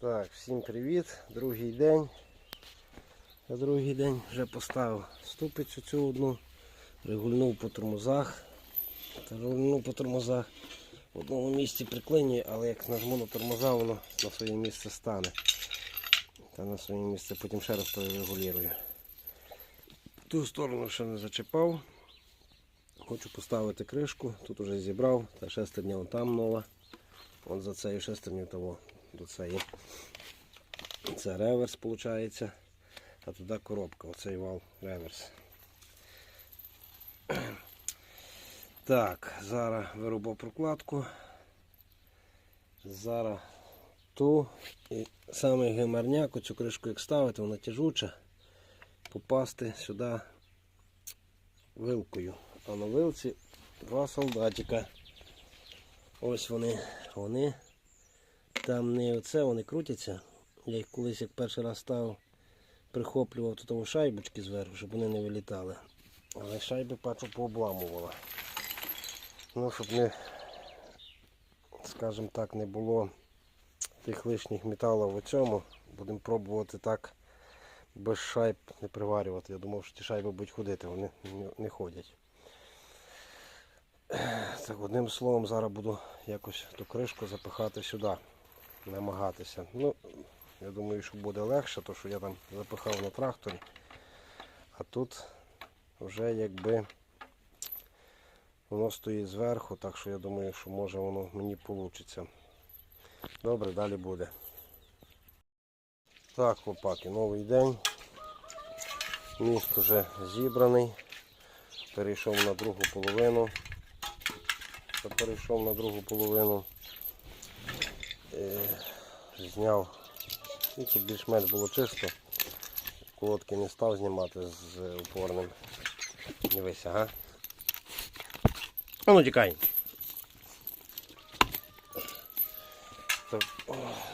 Так, всім привіт. Другий день. Другий день вже поставив ступицю цю одну, регульнув по тормозах. Регульнув по тормозах. В одному місці приклинює, але як нажму на тормоза, воно на своє місце стане. Та на своє місце потім ще раз перерегулюю. Ту сторону ще не зачепав. Хочу поставити кришку, тут вже зібрав, та шестерня вон там нова. От за цією шестерню того до цієї. Це реверс виходить. А туди коробка, оцей вал реверс. Так, зараз вирубав прокладку. Зараз ту. І саме гемарняк, оцю кришку як ставити, вона тяжуча. Попасти сюди вилкою. А на вилці два солдатика. Ось вони. Вони там не оце, вони крутяться. Я їх колись як перший раз ставив, прихоплював тут шайбочки зверху, щоб вони не вилітали. Але шайби бачу пообламувала. Ну, щоб не, скажімо так, не було тих лишніх металів у цьому. Будемо пробувати так без шайб не приварювати. Я думав, що ті шайби будуть ходити, вони не ходять. Так, одним словом, зараз буду якось ту кришку запихати сюди, намагатися. Ну, я думаю, що буде легше, тому що я там запихав на тракторі. А тут вже якби воно стоїть зверху, так що я думаю, що може воно мені вийде. Добре, далі буде. Так, хлопаки, новий день. Міст вже зібраний. Перейшов на другу половину. Перейшов на другу половину. Е, зняв. І тут більш-менш було чисто. Колодки не став знімати з упорним. Дивись, ага. А ну тікай.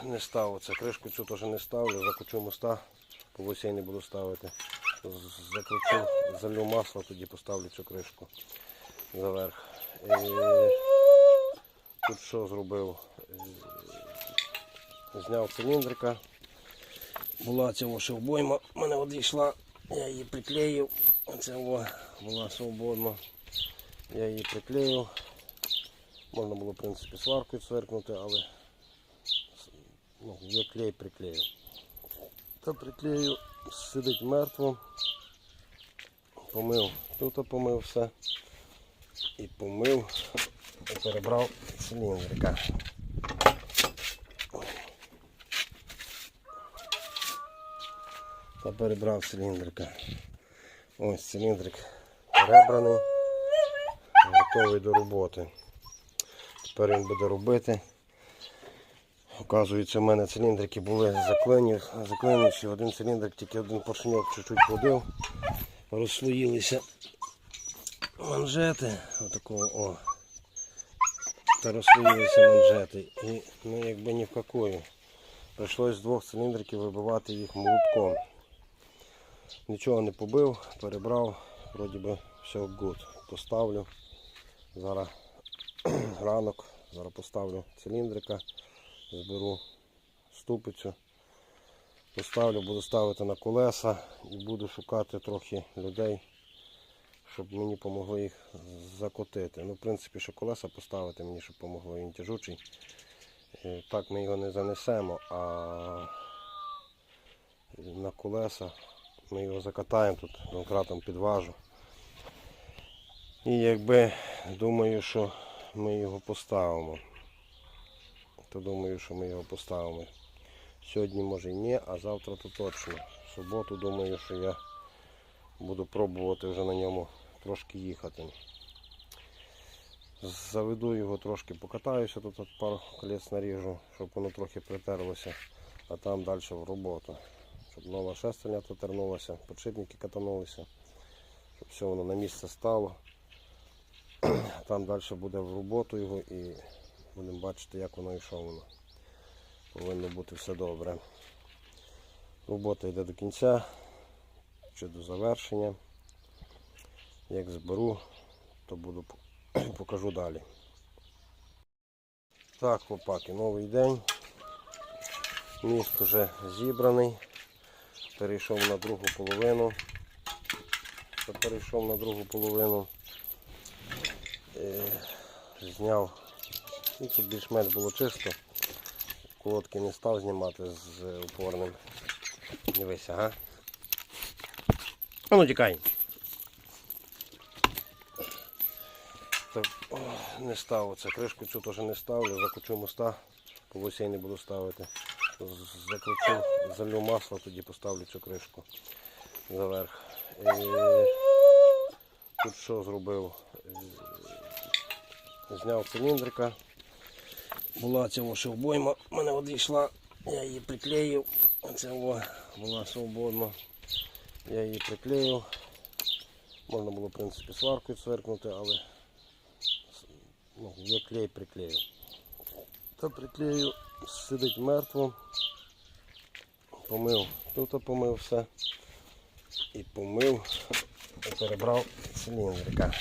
Не став оце. Кришку цю теж не ставлю, закручу моста, по не буду ставити. Закручу, залю масло, тоді поставлю цю кришку заверх. І тут що зробив? Зняв циліндрика. Була цього ще обойма, в мене одійшла, я її приклеїв. Оце була свободна. Я її приклеїв. Можна було, в принципі, сваркою цверкнути, але ну, є клей приклеїв. Та приклеїв, сидить мертво. Помив, тут помив все. І помив і перебрав циліндрика. Та перебрав циліндрика. Ось циліндрик перебраний, готовий до роботи. Тепер він буде робити. Оказується, в мене циліндрики були заклинені. Один циліндрик, тільки один поршньок чуть-чуть ходив, розслоїлися манжети. Отакого о. Та розслоїлися манжети. І ну якби ні в какую. Прийшлось з двох циліндриків вибивати їх молотком. Нічого не побив, перебрав, вроді би все good. Поставлю. Зараз ранок, зараз поставлю циліндрика, зберу ступицю, поставлю, буду ставити на колеса і буду шукати трохи людей, щоб мені допомогли їх закотити. Ну, в принципі, що колеса поставити мені, щоб допомогло, він тяжучий. Е, Так ми його не занесемо, а на колеса ми його закатаємо тут, домкратом підважу. І якби думаю, що ми його поставимо, то думаю, що ми його поставимо. Сьогодні може і ні, а завтра то точно. В суботу думаю, що я буду пробувати вже на ньому трошки їхати. Заведу його трошки, покатаюся, тут от пару колець наріжу, щоб воно трохи притерлося, а там далі в роботу. Нова шестерня дотернулася, подшипники катанулися, щоб все воно на місце стало. Там далі буде в роботу його і будемо бачити, як воно і воно. Повинно бути все добре. Робота йде до кінця чи до завершення. Як зберу, то буду покажу далі. Так, хлопаки, новий день. Міст вже зібраний. Перейшов на другу половину. Перейшов на другу половину. Е, Зняв. І тут більш-менш було чисто. Колодки не став знімати з упорним. Дивися, ага. А ну тікай. Не став оце. Кришку цю теж не ставлю, закручу моста, полосей не буду ставити. Закручу, залю масло, тоді поставлю цю кришку заверх. І тут що зробив? Е, Зняв циліндрика. Була ця шовбойма, в мене одійшла, я її приклеїв. Оце була свободна. Я її приклеїв. Можна було, в принципі, сваркою цверкнути, але ну, є клей приклею. Та приклею сидить мертво. Помив, тут помив все. І помив і перебрав циліндрика.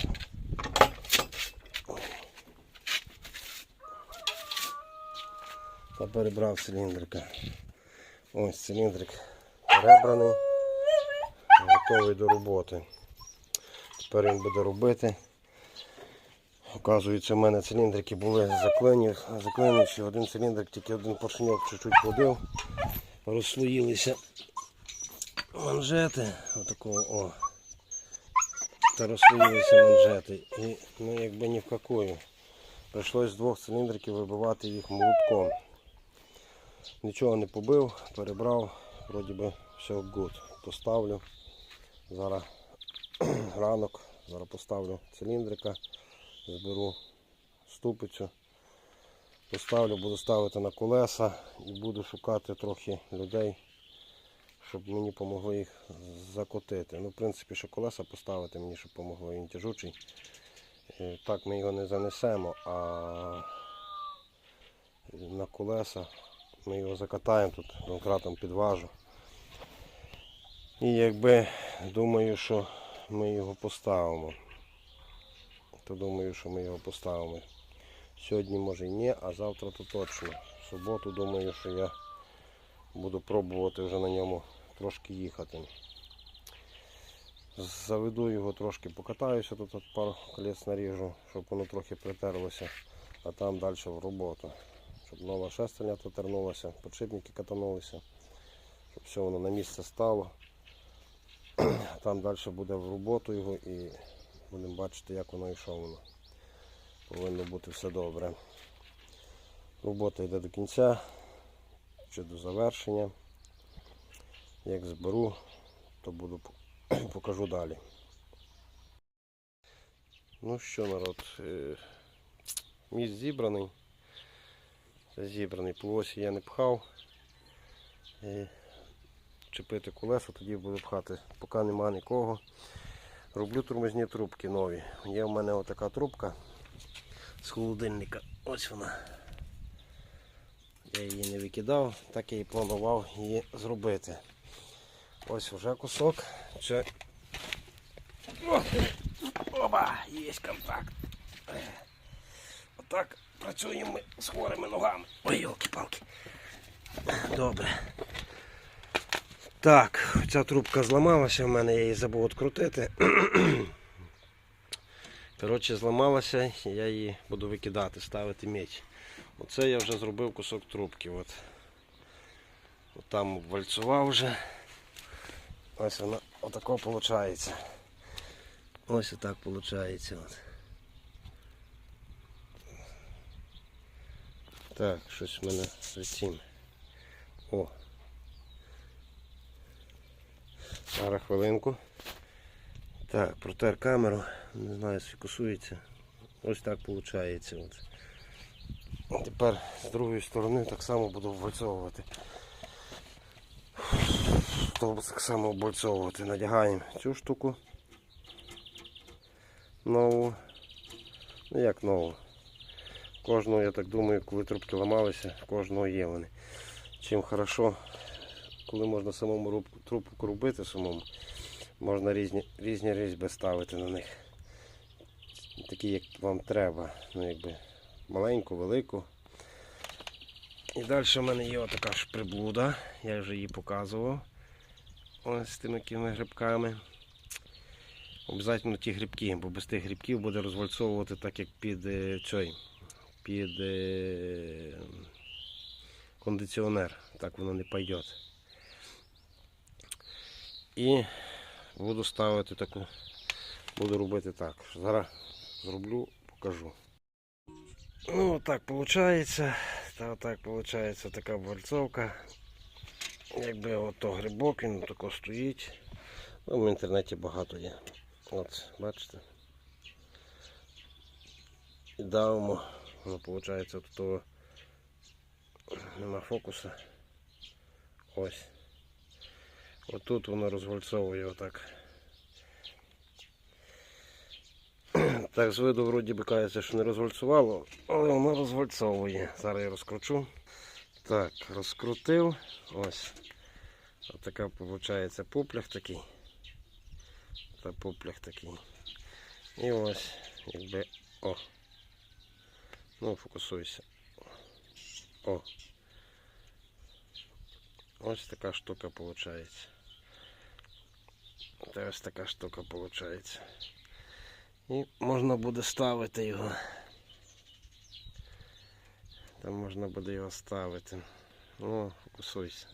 Та перебрав циліндрика. Ось циліндрик перебраний, готовий до роботи. Тепер він буде робити. Оказується, в мене циліндрики були заклинені, один циліндрик, тільки один поршеньок чуть-чуть ходив, розслоїлися манжети, отакого, о. Та розслоїлися манжети. І ну якби ні в какую. Прийшлось з двох циліндриків вибивати їх молотком. Нічого не побив, перебрав, вроді би все good. Поставлю. Зараз ранок, зараз поставлю циліндрика, зберу ступицю, поставлю, буду ставити на колеса і буду шукати трохи людей, щоб мені допомогли їх закотити. Ну, в принципі, що колеса поставити мені, щоб допомогло, він тяжучий. Е, Так ми його не занесемо, а на колеса ми його закатаємо тут, домкратом підважу. І якби думаю, що ми його поставимо, то думаю, що ми його поставимо. Сьогодні може і ні, а завтра то точно. В суботу думаю, що я буду пробувати вже на ньому трошки їхати. Заведу його трошки, покатаюся, тут от пару колець наріжу, щоб воно трохи притерлося, а там далі в роботу. Щоб нова шестерня дотернулася, подшипники катанулися, щоб все воно на місце стало. Там далі буде в роботу його і будемо бачити, як воно що воно. Повинно бути все добре. Робота йде до кінця чи до завершення. Як зберу, то буду покажу далі. Ну що, народ, е, міст зібраний. Зібраний по я не пхав. Е, Чепити колеса, тоді буду пхати, поки нема нікого. Роблю тормозні трубки нові. Є в мене отака трубка з холодильника. Ось вона. Я її не викидав, так я і планував її зробити. Ось вже кусок. Це... О! Є контакт. Отак працюємо ми з хворими ногами. Ой, йолки-палки. Добре. Так, ця трубка зламалася в мене, я її забув відкрутити. Коротше, зламалася, я її буду викидати, ставити меч. Оце я вже зробив кусок трубки. От. От там вальцував вже. Ось вона отако виходить. Ось отак виходить. От. Так, щось в мене цим. О. Зараз хвилинку. Так, протер камеру. Не знаю, сфокусується. Ось так виходить. От. Тепер з другої сторони так само буду вбальцовувати. Так само обольцовувати. Надягаємо цю штуку. Нову. Ну як нову. Кожного, я так думаю, коли трубки ламалися, кожного є вони. Чим хорошо, коли можна самому руб- трубку робити самому, можна різні, різні різьби ставити на них. Такі, як вам треба. Ну, якби маленьку, велику. І далі в мене є отака ж приблуда, я вже її показував. Ось з тими такими грибками. Обязательно ті грибки, бо без тих грибків буде розвальцовувати так, як під е, цей, під е, кондиціонер. Так воно не пойде. І буду ставити таку, буду робити так. Зараз зроблю, покажу. Ну, так виходить. Та так виходить така вальцовка. Якби ото грибок, він тако стоїть. Ну, в інтернеті багато є. От, бачите. І давимо. Воно виходить того нема фокуса. Ось. Отут воно розвальцовує отак. Так, з виду вроді би кажеться, що не розвальцувало, але воно розвальцовує. Зараз я розкручу. Так, розкрутив. Ось. Ось така виходить поплях такий. Та поплях такий. І ось, якби. О. Ну, фокусуйся. О. Ось така штука виходить. Та ось така штука виходить. І можна буде ставити його. Там можна буде його ставити. О, фокусуйся.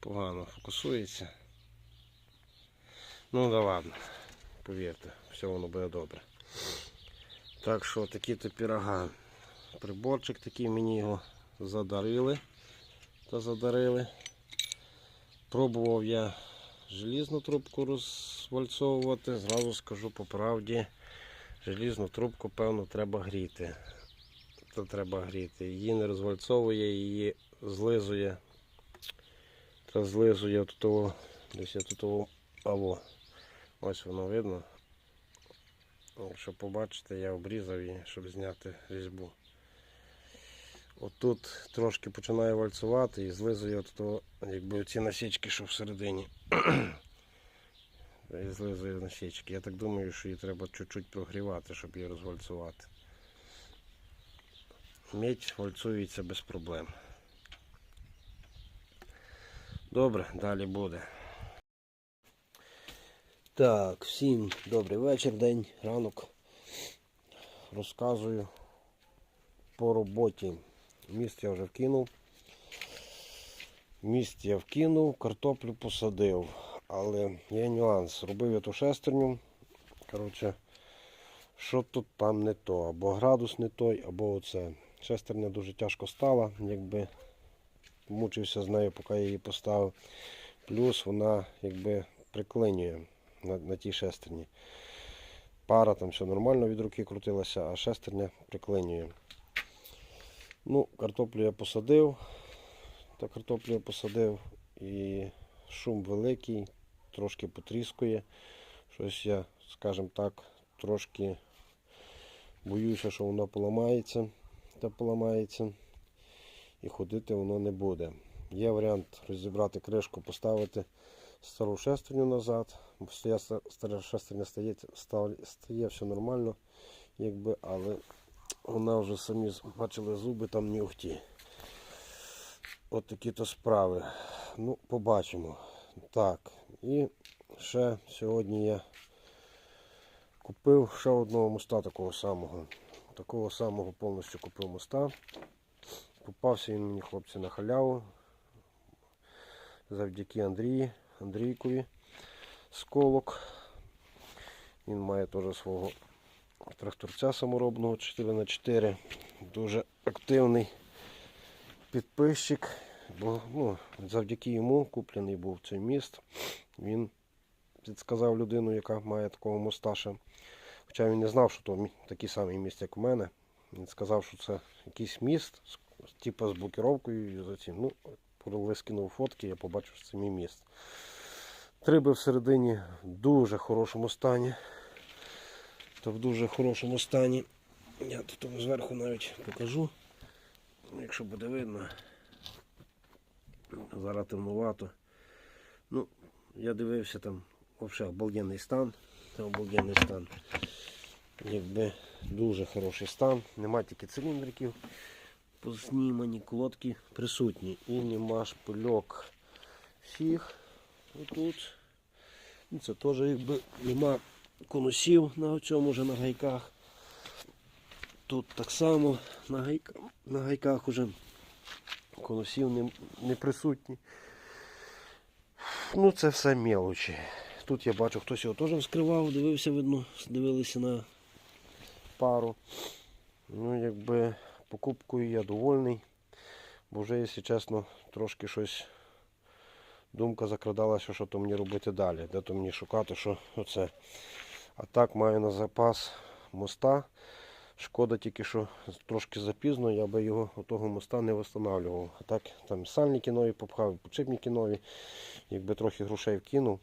Погано фокусується. Ну да ладно, повірте, все воно буде добре. Так що такі то пірога. Приборчик такий мені його задарили. Та задарили. Пробував я желізну трубку розвальцовувати. Зразу скажу по правді, желізну трубку, певно, треба гріти. Це треба гріти. Її не розвальцовує, її злизує. Та злизує того, десь я тут алло. Ось воно видно. Якщо побачите, я обрізав її, щоб зняти різьбу. Отут трошки починає вальцювати і злизує от того, якби оці насічки, що всередині. І злизує насічки. Я так думаю, що її треба чуть-чуть прогрівати, щоб її розвальцювати. Медь вальцюється без проблем. Добре, далі буде. Так, всім добрий вечір, день, ранок. Розказую по роботі. Міст я вже вкинув. Міст я вкинув, картоплю посадив. Але є нюанс. Робив я ту шестерню. Коротше, що тут там не то. Або градус не той, або оце. Шестерня дуже тяжко стала, якби мучився з нею, поки я її поставив. Плюс вона якби приклинює на, на тій шестерні. Пара там все нормально від руки крутилася, а шестерня приклинює. Ну, картоплю я посадив. Та картоплю я посадив і шум великий, трошки потріскує. Щось я, скажімо так, трошки боюся, що воно поламається та поламається і ходити воно не буде. Є варіант розібрати кришку, поставити стару шестерню назад. Бо стара шестерня стає, стає все нормально, якби, але вона вже самі бачили зуби там нюхті. От такі то справи. Ну, побачимо. Так, і ще сьогодні я купив ще одного моста такого самого. Такого самого повністю купив моста. Попався він мені хлопці на халяву. Завдяки Андрії, Андрійкові сколок. Він має теж свого тракторця саморобного 4х4. Дуже активний підписчик. Бо ну, завдяки йому куплений був цей міст. Він підсказав людину, яка має такого моста ще. Хоча він не знав, що то такий самий міст, як у мене. Він сказав, що це якийсь міст, типу з блокіровкою і цим. Ну, коли скинув фотки, я побачив, що це мій міст. Триби всередині в дуже хорошому стані. То в дуже хорошому стані. Я тут зверху навіть покажу. Якщо буде видно. Зараз темнувато. Ну, я дивився там взагалі обалденний стан. Це обалденний стан. Якби дуже хороший стан. Нема тільки циліндриків познімані, колодки присутні. І нема шпильок всіх. Отут. Ну, Це теж якби нема конусів на цьому же на гайках. Тут так само на, гайка, на гайках уже конусів не, не присутні. Ну це все мелочі. Тут я бачу, хтось його теж вскривав, дивився, видно, дивилися на пару. Ну, якби покупкою я довольний. Бо вже, якщо чесно, трошки щось думка закрадалася, що то мені робити далі. Де то мені шукати, що оце. А так маю на запас моста. Шкода тільки, що трошки запізно, я би його отого моста не встановлював. А так там сальники нові попхав, підшипники нові, якби трохи грошей вкинув.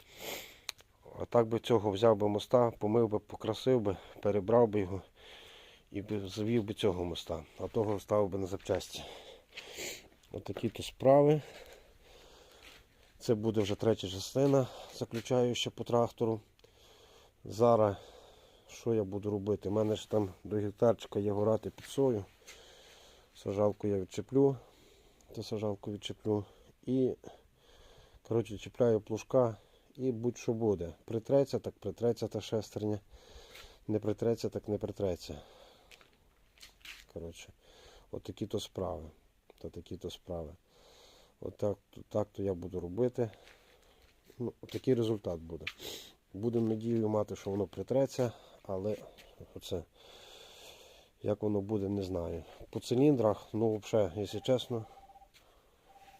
А так би цього взяв би моста, помив би, покрасив би, перебрав би його і завів би цього моста, а того ставив би на запчасті. Отакі то справи. Це буде вже третя частина, заключаюча по трактору. Зараз що я буду робити? У мене ж там до гектарчика є горати під сою. Сажалку я відчеплю, то сажалку відчеплю. І коротше, чіпляю плужка і будь-що буде. Притреться, так притреться та шестерня. Не притреться, так не притреться. Коротше, от такі то справи. Та такі то справи. От так, так то я буду робити. Ну, такий результат буде. Будемо надією мати, що воно притреться, але оце, як воно буде, не знаю. По циліндрах, ну взагалі, якщо чесно,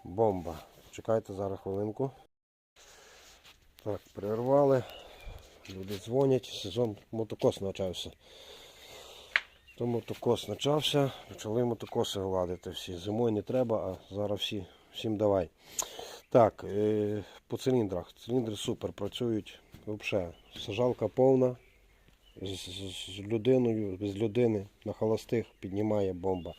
бомба. Чекайте зараз хвилинку. Так, перервали. Люди дзвонять, сезон мотокос почався. То мотокос почався, почали мотокоси гладити всі. Зимою не треба, а зараз всі, всім давай. Так, е, по циліндрах. Циліндри супер працюють. Взагалі, сажалка повна. З, з- з людиною, без людини на холостих піднімає бомба.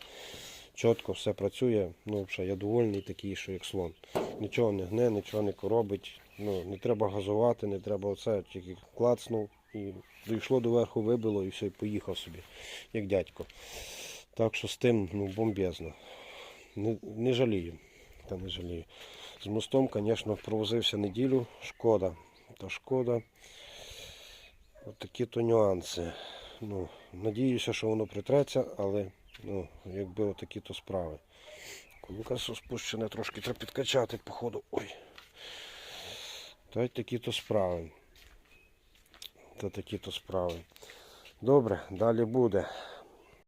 Чітко все працює. Ну, взагалі, я довольний такий, що як слон. Нічого не гне, нічого не коробить. Ну, не треба газувати, не треба оце, тільки клацнув і дійшло до верху, вибило і все, і поїхав собі, як дядько. Так що з тим ну, бомбезно. Не, не жалію. Та не жалію. З мостом, звісно, провозився неділю. Шкода. Та шкода. От такі то нюанси. Ну, надіюся, що воно притреться, але ну, якби отакі то справи. Колесо спущене трошки треба підкачати, походу. Ой. Та й такі то справи. Та такі то справи. Добре, далі буде.